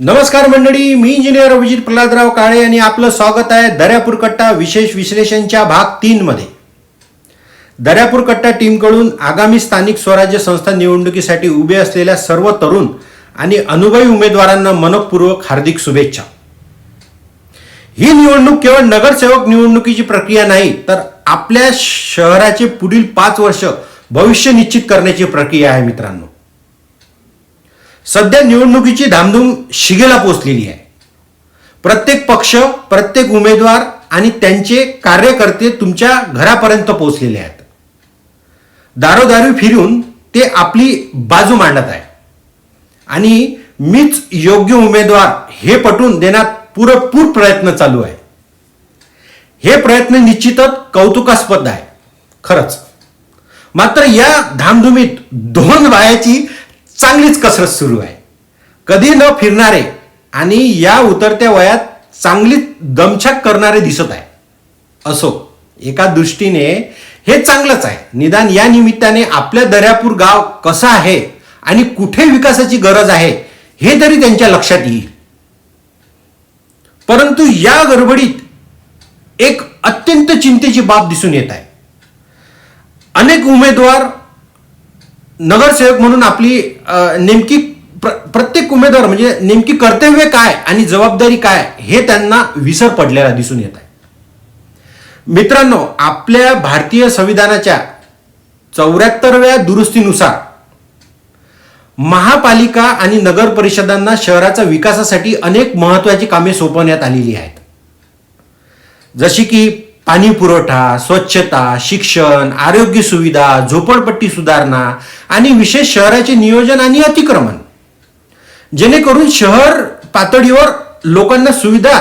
नमस्कार मंडळी मी इंजिनियर अभिजित प्रल्हादराव काळे आणि आपलं स्वागत आहे दर्यापूर कट्टा विशेष विश्लेषणच्या भाग तीन मध्ये. दर्यापूर कट्टा टीमकडून आगामी स्थानिक स्वराज्य संस्था निवडणुकीसाठी उभे असलेल्या सर्व तरुण आणि अनुभवी उमेदवारांना मनपूर्वक हार्दिक शुभेच्छा. ही निवडणूक केवळ नगरसेवक निवडणुकीची प्रक्रिया नाही तर आपल्या शहराचे पुढील पाच वर्ष भविष्य निश्चित करण्याची प्रक्रिया आहे मित्रांनो. सध्या निवडणुकीची धामधूम शिगेला पोचलेली आहे. प्रत्येक पक्ष प्रत्येक उमेदवार आणि त्यांचे कार्यकर्ते तुमच्या घरापर्यंत पोहोचलेले आहेत. दारोदारी फिरून ते आपली बाजू मांडत आहे. आणि मीच योग्य उमेदवार हे पटवून देण्यात पुरेपूर प्रयत्न चालू आहे. हे प्रयत्न निश्चितच कौतुकास्पद आहे. खरंच. मात्र या धामधुमीत दोन बायाची चांगलीच कसरत सुरू आहे. कधी न फिरणारे आणि या उतरत्या वयात चांगली दमछाक करणारे दिसत आहे. असो एका दृष्टीने हे चांगलंच आहे. निदान या निमित्ताने आपल्या दर्यापूर गाव कसं आहे आणि कुठे विकासाची गरज आहे हे तरी त्यांच्या लक्षात येईल. परंतु या गडबडीत एक अत्यंत चिंतेची बाब दिसून येत आहे. अनेक उमेदवार नगरसेवक म्हणून आपली नेमकी प्र, प्रत्येक उमेदवार म्हणजे नेमकी कर्तव्य काय आणि जबाबदारी काय हे त्यांना विसर पडलेला दिसून येत आहे. मित्रांनो आपल्या भारतीय संविधानाच्या चौऱ्याहत्तरव्या दुरुस्तीनुसार महापालिका आणि नगर परिषदांना शहराच्या विकासासाठी अनेक महत्वाची कामे सोपवण्यात आलेली आहेत. जशी की पाणी पुरवठा स्वच्छता शिक्षण आरोग्य सुविधा झोपडपट्टी सुधारणा आणि विशेष शहराचे नियोजन आणि अतिक्रमण. जेणेकरून शहर पातळीवर लोकांना सुविधा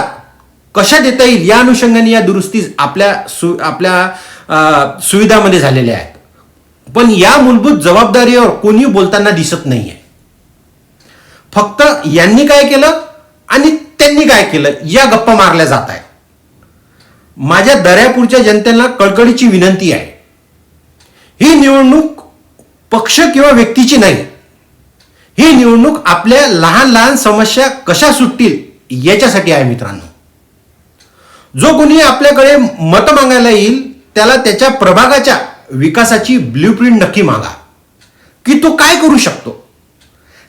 कशा देता येईल या अनुषंगाने या दुरुस्ती आपल्या सु आपल्या सुविधामध्ये झालेल्या आहेत. पण या मूलभूत जबाबदारीवर कोणी बोलताना दिसत नाहीये. फक्त यांनी काय केलं आणि त्यांनी काय केलं या गप्पा मारल्या जात आहेत. माझ्या दर्यापूरच्या जनतेला कळकळीची विनंती आहे. ही निवडणूक पक्ष किंवा व्यक्तीची नाही. ही निवडणूक आपल्या लहान लहान समस्या कशा सुटतील याच्यासाठी आहे मित्रांनो. जो कोणी आपल्याकडे मत मागायला येईल त्याला त्याच्या प्रभागाच्या विकासाची ब्ल्यूप्रिंट नक्की मागा. की तो काय करू शकतो?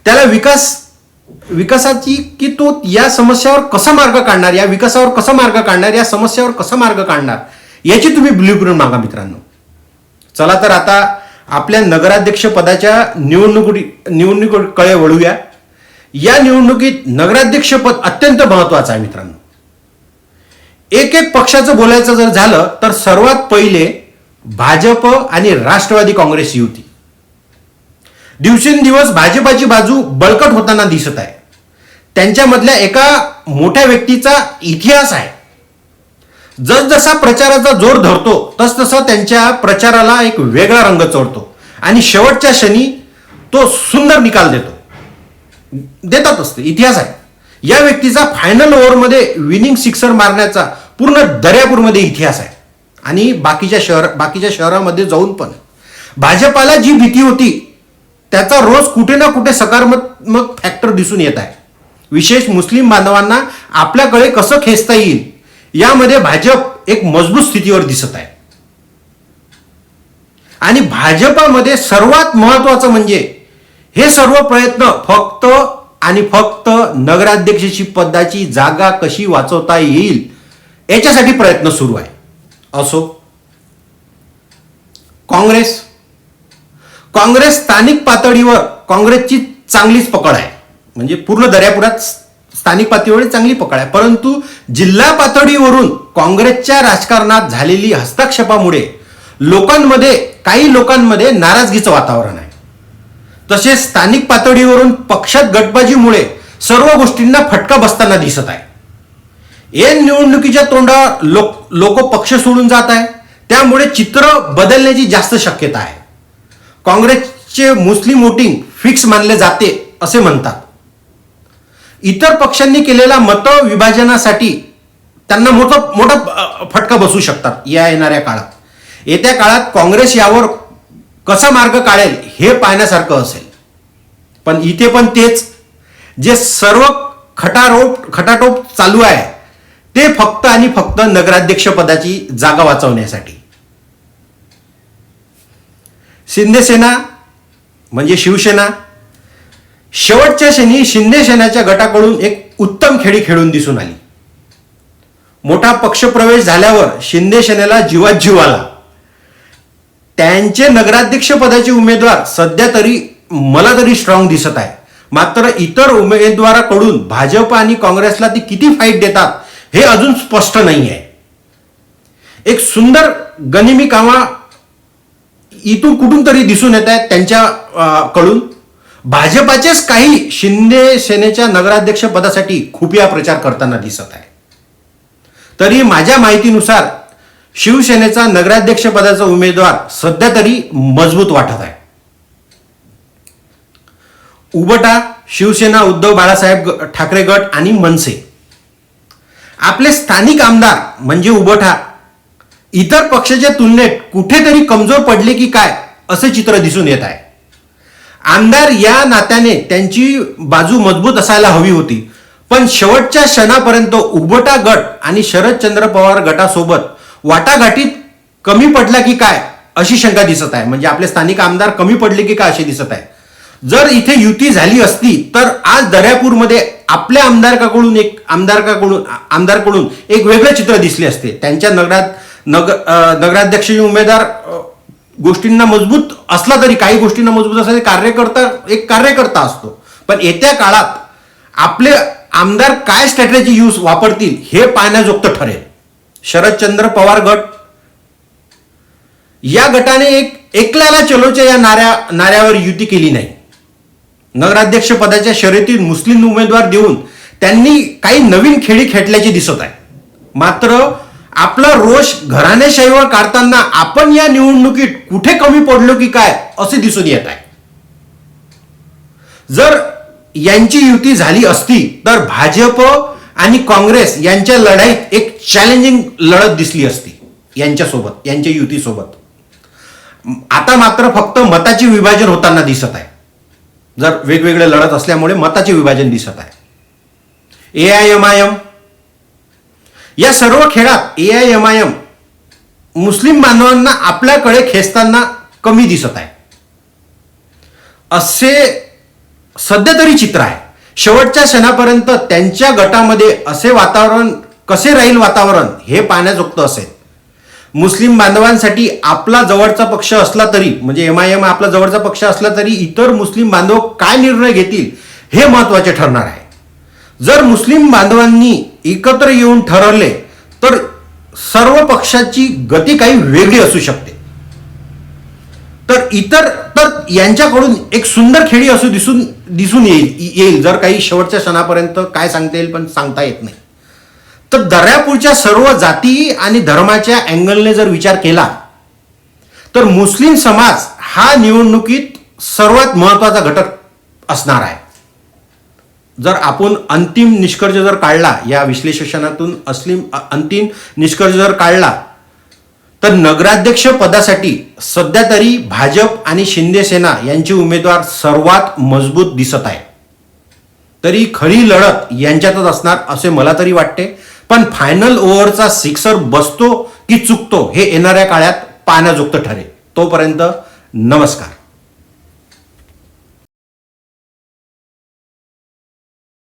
त्याला विकास विकासाची की तो या समस्यावर कसा मार्ग काढणार या विकासावर कसा मार्ग काढणार या समस्यावर कसा मार्ग काढणार याची तुम्ही ब्ल्यूप्रिंट मागा मित्रांनो. चला तर आता आपल्या नगराध्यक्ष पदाच्या निवडणुकी निवडणुकीकडे वळूया. या निवडणुकीत नगराध्यक्षपद अत्यंत महत्वाचं आहे मित्रांनो. एक एक पक्षाचं बोलायचं जर झालं तर सर्वात पहिले भाजप आणि राष्ट्रवादी काँग्रेस युती. दिवसेंदिवस भाजपाची बाजू बळकट होताना दिसत आहे. त्यांच्यामधल्या एका मोठ्या व्यक्तीचा इतिहास आहे. जसजसा प्रचाराचा जोर धरतो तसतसा त्यांच्या प्रचाराला एक वेगळा रंग चढतो आणि शेवटच्या क्षणी तो सुंदर निकाल देतो. देतातच असते इतिहास आहे. या व्यक्तीचा फायनल ओव्हरमध्ये विनिंग सिक्सर मारण्याचा पूर्ण दर्यापूरमध्ये इतिहास आहे. आणि बाकीच्या शहर बाकीच्या शहरामध्ये जाऊन पण. भाजपाला जी भीती होती त्याचा रोज कुठे ना कुठे सकारात्मक फॅक्टर दिसून येत आहे. विशेष मुस्लिम बांधवांना आपल्याकडे कसं खेचता येईल यामध्ये भाजप एक मजबूत स्थितीवर दिसत आहे. आणि भाजपामध्ये सर्वात महत्वाचं म्हणजे हे सर्व प्रयत्न फक्त आणि फक्त नगराध्यक्षाची पदाची जागा कशी वाचवता येईल याच्यासाठी प्रयत्न सुरू आहे. असो. काँग्रेस काँग्रेस स्थानिक पातळीवर काँग्रेसची चांगलीच पकड आहे. म्हणजे पूर्ण दर्यापुरात स्थानिक पातळीवर चांगली पकड आहे. परंतु जिल्हा पातळीवरून काँग्रेसच्या राजकारणात झालेली हस्तक्षेपामुळे लोकांमध्ये काही लोकांमध्ये नाराजगीचं वातावरण आहे. तसेच स्थानिक पातळीवरून पक्षात गटबाजीमुळे सर्व गोष्टींना फटका बसताना दिसत आहे. एन निवडणुकीच्या तोंडावर लोक लोक पक्ष सोडून जात आहे. त्यामुळे चित्र बदलण्याची जास्त शक्यता आहे. काँग्रेसचे मुस्लिम वोटिंग फिक्स मानले जाते असे म्हणतात. इतर पक्षांनी केलेल्या मत विभाजनासाठी त्यांना मोठा मोठा फटका बसू शकतात या येणाऱ्या काळात. येत्या काळात काँग्रेस यावर कसा मार्ग काढेल हे पाहण्यासारखं असेल. पण इथे पण तेच जे सर्व खटारोप खटाटोप चालू आहे ते फक्त आणि फक्त नगराध्यक्ष पदाची जागा वाचवण्यासाठी. शिंदेसेना म्हणजे शिवसेना. शेवटच्या क्षणी शिंदे सेनाच्या गटाकडून एक उत्तम खेळी खेळून दिसून आली. मोठा पक्षप्रवेश झाल्यावर शिंदे सेनेला जीवात जीव आला. त्यांचे नगराध्यक्ष पदाचे उमेदवार सध्या तरी मला तरी स्ट्रॉंग दिसत आहे. मात्र इतर उमेदवाराकडून भाजप आणि काँग्रेसला ती किती फाईट देतात हे अजून स्पष्ट नाही आहे एक सुंदर गनिमी कामा इथून कुठून तरी दिसून येत आहेत त्यांच्या कडून. भाजपाचेच काही शिंदे सेनेच्या नगराध्यक्ष पदासाठी खुफिया प्रचार करताना दिसत आहे तरी माझ्या माहितीनुसार शिवसेनेचा नगराध्यक्ष पदाचा उमेदवार सध्या तरी मजबूत वाटत आहे. उबटा शिवसेना उद्धव बाळासाहेब ठाकरे गट आणि मनसे. आपले स्थानिक आमदार म्हणजे उबटा इतर पक्षाच्या तुलनेत कुठेतरी कमजोर पडले की काय असे चित्र दिसून येत आहे. आमदार या नात्याने त्यांची बाजू मजबूत असायला हवी होती. पण शेवटच्या क्षणापर्यंत उबटा गट आणि शरदचंद्र पवार गटासोबत वाटाघाटीत कमी पडला की काय अशी शंका दिसत आहे. म्हणजे आपले स्थानिक आमदार कमी पडले की काय असे दिसत आहे. जर इथे युती झाली असती तर आज दर्यापूरमध्ये आपल्या आमदारकाकडून एक आमदारकाकडून आमदारकडून एक वेगळं चित्र दिसले असते. त्यांच्या नगरात नगर नगराध्यक्ष उमेदवार गोष्टींना मजबूत असला तरी काही गोष्टींना मजबूत असला तरी कार्यकर्ता एक कार्यकर्ता असतो. पण येत्या काळात आपले आमदार काय स्ट्रॅटेजी यूज वापरतील हे पाहण्याजोगतं ठरेल. शरदचंद्र पवार गट. या गटाने एक एकल्याला चलोच्या या नाऱ्या नाऱ्यावर युती केली नाही. नगराध्यक्ष पदाच्या शर्यतीत मुस्लिम उमेदवार देऊन त्यांनी काही नवीन खेळी खेळल्याचे दिसत आहे. मात्र आपला रोष घराणेशाहीवर काढताना आपण या निवडणुकीत कुठे कमी पडलो की काय असे दिसून येत आहे. जर यांची युती झाली असती तर भाजप आणि काँग्रेस यांच्या लढाईत एक चॅलेंजिंग लढत दिसली असती यांच्यासोबत यांच्या युतीसोबत. आता मात्र फक्त मताचे विभाजन होताना दिसत आहे. जर वेगवेगळे लढत असल्यामुळे मताचे विभाजन दिसत आहे. A I M I M या सर्व खेळात A I M I M मुस्लिम बांधवांना आपल्याकडे खेचताना कमी दिसत आहे. असे सध्या तरी चित्र आहे. शेवटच्या क्षणापर्यंत त्यांच्या गटामध्ये असे वातावरण कसे राहील वातावरण हे पाहण्याजोगतं असेल. मुस्लिम बांधवांसाठी आपला जवळचा पक्ष असला तरी म्हणजे एम आय एम आपला जवळचा पक्ष असला तरी इतर मुस्लिम बांधव काय निर्णय घेतील हे महत्त्वाचे ठरणार आहे. जर मुस्लिम बांधवांनी एकत्र येऊन ठरवले तर सर्व पक्षाची गती काही वेगळी असू शकते. तर इतर तर यांच्याकडून एक सुंदर खेळी असू दिसून दिसून येईल येईल जर काही शेवटच्या क्षणापर्यंत काय सांगता येईल पण सांगता येत नाही. तर दर्यापूरच्या सर्व जाती आणि धर्माच्या अँगलने जर विचार केला तर मुस्लिम समाज हा निवडणुकीत सर्वात महत्त्वाचा घटक असणार आहे. जर आपण अंतिम निष्कर्ष जर काढला या विश्लेषणातून असली अंतिम निष्कर्ष जर काढला तर नगराध्यक्ष पदासाठी सध्या तरी भाजप आणि शिंदे सेना यांचे उमेदवार सर्वात मजबूत दिसत आहे. तरी खरी लढत यांच्यातच असणार असे मला तरी वाटते. पण फायनल ओव्हरचा सिक्सर बसतो की चुकतो हे येणाऱ्या काळात पाहण्याजोगतं ठरेल. तोपर्यंत नमस्कार.